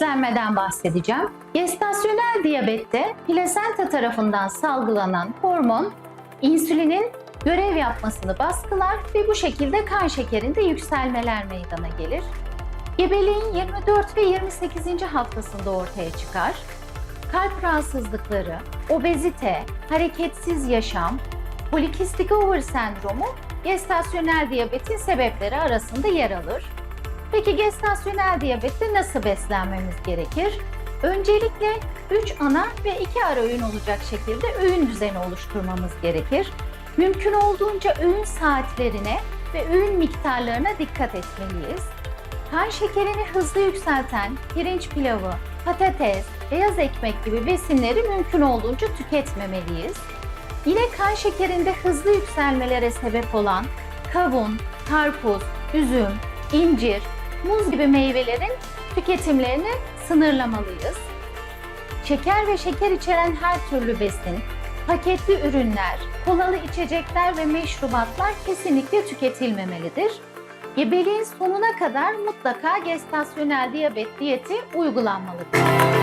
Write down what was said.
beslenmeden bahsedeceğim. Gestasyonel diyabette plasenta tarafından salgılanan hormon insülinin görev yapmasını baskılar ve bu şekilde kan şekerinde yükselmeler meydana gelir. Gebeliğin 24 ve 28. haftasında ortaya çıkar. Kalp rahatsızlıkları, obezite, hareketsiz yaşam, polikistik over sendromu gestasyonel diyabetin sebepleri arasında yer alır. Peki gestasyonel diyabette nasıl beslenmemiz gerekir? Öncelikle 3 ana ve 2 ara öğün olacak şekilde öğün düzeni oluşturmamız gerekir. Mümkün olduğunca öğün saatlerine ve öğün miktarlarına dikkat etmeliyiz. Kan şekerini hızlı yükselten pirinç pilavı, patates, beyaz ekmek gibi besinleri mümkün olduğunca tüketmemeliyiz. Yine kan şekerinde hızlı yükselmelere sebep olan kavun, karpuz, üzüm, incir, muz gibi meyvelerin tüketimlerini sınırlamalıyız. Şeker ve şeker içeren her türlü besin, paketli ürünler, kolalı içecekler ve meşrubatlar kesinlikle tüketilmemelidir. Gebeliğin sonuna kadar mutlaka gestasyonel diyabet diyeti uygulanmalıdır.